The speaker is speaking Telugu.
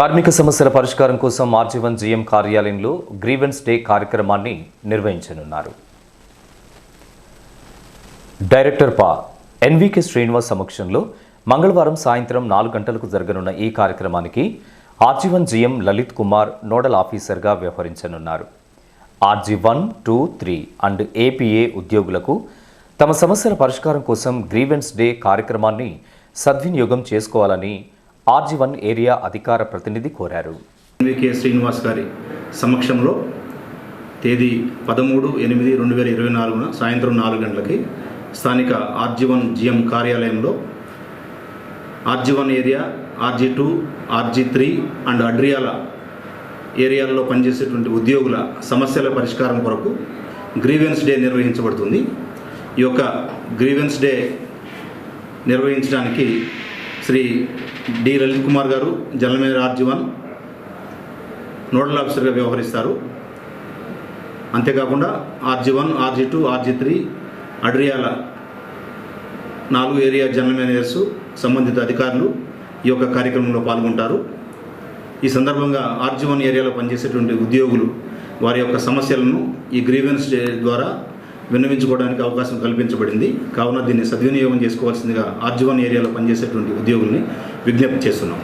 కార్మిక సమస్యల పరిష్కారం కోసం ఆర్జీవన్ జీఎం కార్యాలయంలో గ్రీవెన్స్ డే కార్యక్రమాన్ని నిర్వహించనున్నారు. డైరెక్టర్ పా ఎన్వికే శ్రీనివాస్ సమక్షంలో మంగళవారం సాయంత్రం నాలుగు గంటలకు జరగనున్న ఈ కార్యక్రమానికి RG one GM Lalith Kumar nodal ఆఫీసర్గా వ్యవహరించనున్నారు. RG one two three and APA ఉద్యోగులకు తమ సమస్యల పరిష్కారం కోసం గ్రీవెన్స్ డే కార్యక్రమాన్ని సద్వినియోగం చేసుకోవాలని ఆర్జీ వన్ ఏరియా అధికార ప్రతినిధి కోరారు. ఎన్వికే శ్రీనివాస్ గారి సమక్షంలో తేదీ పదమూడు ఎనిమిది రెండు వేల ఇరవై నాలుగున సాయంత్రం నాలుగు గంటలకి స్థానిక ఆర్జీవన్ జిఎం కార్యాలయంలో RG one area RG two RG three and Adriyala ఏరియాల్లో పనిచేసేటువంటి ఉద్యోగుల సమస్యల పరిష్కారం కొరకు గ్రీవెన్స్ డే నిర్వహించబడుతుంది. ఈ యొక్క గ్రీవెన్స్ డే నిర్వహించడానికి శ్రీ డి లలిత్ కుమార్ గారు జనరల్ మేనేజర్ ఆర్జీవన్ నోడల్ ఆఫీసర్గా వ్యవహరిస్తారు. అంతేకాకుండా RG one RG two RG three Adriyala నాలుగు ఏరియా జనరల్ మేనేజర్స్ సంబంధిత అధికారులు ఈ యొక్క కార్యక్రమంలో పాల్గొంటారు. ఈ సందర్భంగా ఆర్జీ వన్ ఏరియాలో పనిచేసేటువంటి ఉద్యోగులు వారి యొక్క సమస్యలను ఈ గ్రీవెన్స్ డే ద్వారా విన్నవించుకోవడానికి అవకాశం కల్పించబడింది. కావున దీన్ని సద్వినియోగం చేసుకోవాల్సిందిగా ఆర్జీవన్ ఏరియాలో పనిచేసేటువంటి ఉద్యోగుల్ని విజ్ఞప్తి చేస్తున్నాం.